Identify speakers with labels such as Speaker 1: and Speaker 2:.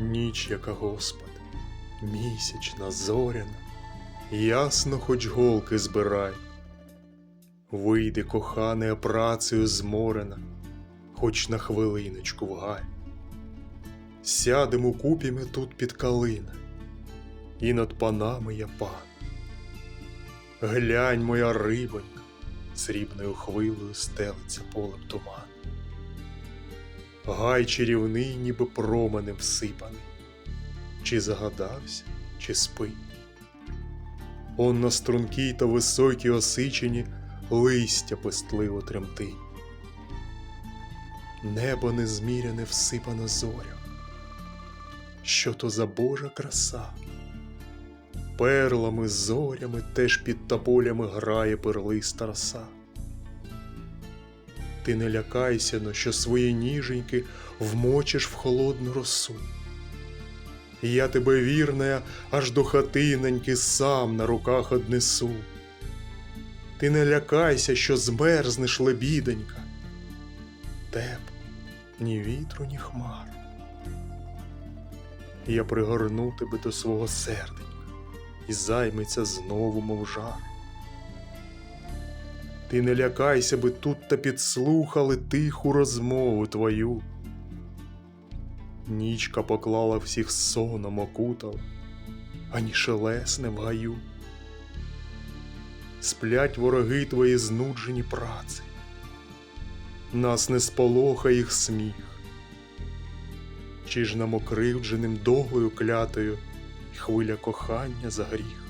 Speaker 1: Ніч, яка Господи, місячна, зоряна, ясно, хоч голки збирай. Вийди, кохане, працею зморена, хоч на хвилиночку в гай. Сядемо купі ми тут під калина, і над панами я пан. Глянь, моя рибонька, срібною хвилею стелиться полем туман. Гай чарівний, ніби променем всипаний, чи загадався, чи спить. Он на стрункій та високій осичині листя пестливо тремтить. Небо незміряне всипано зорям. Що то за Божа краса? Перлами, зорями теж під тополями грає перлиста роса. Ти не лякайся, но що свої ніженьки вмочиш в холодну росу. Я тебе, вірная, аж до хатиноньки сам на руках однесу. Ти не лякайся, що змерзнеш, лебідонька. Тепло, ні вітру, ні хмар. Я пригорну тебе до свого серденька і займеться знову, мов жар. Ти не лякайся, би тут та підслухали тиху розмову твою. Нічка поклала всіх соном окутала, ані шелесне в гаю. Сплять вороги твої знуджені праці, нас не сполоха їх сміх, чи ж нам окривдженим доглою клятою хвиля кохання за гріх.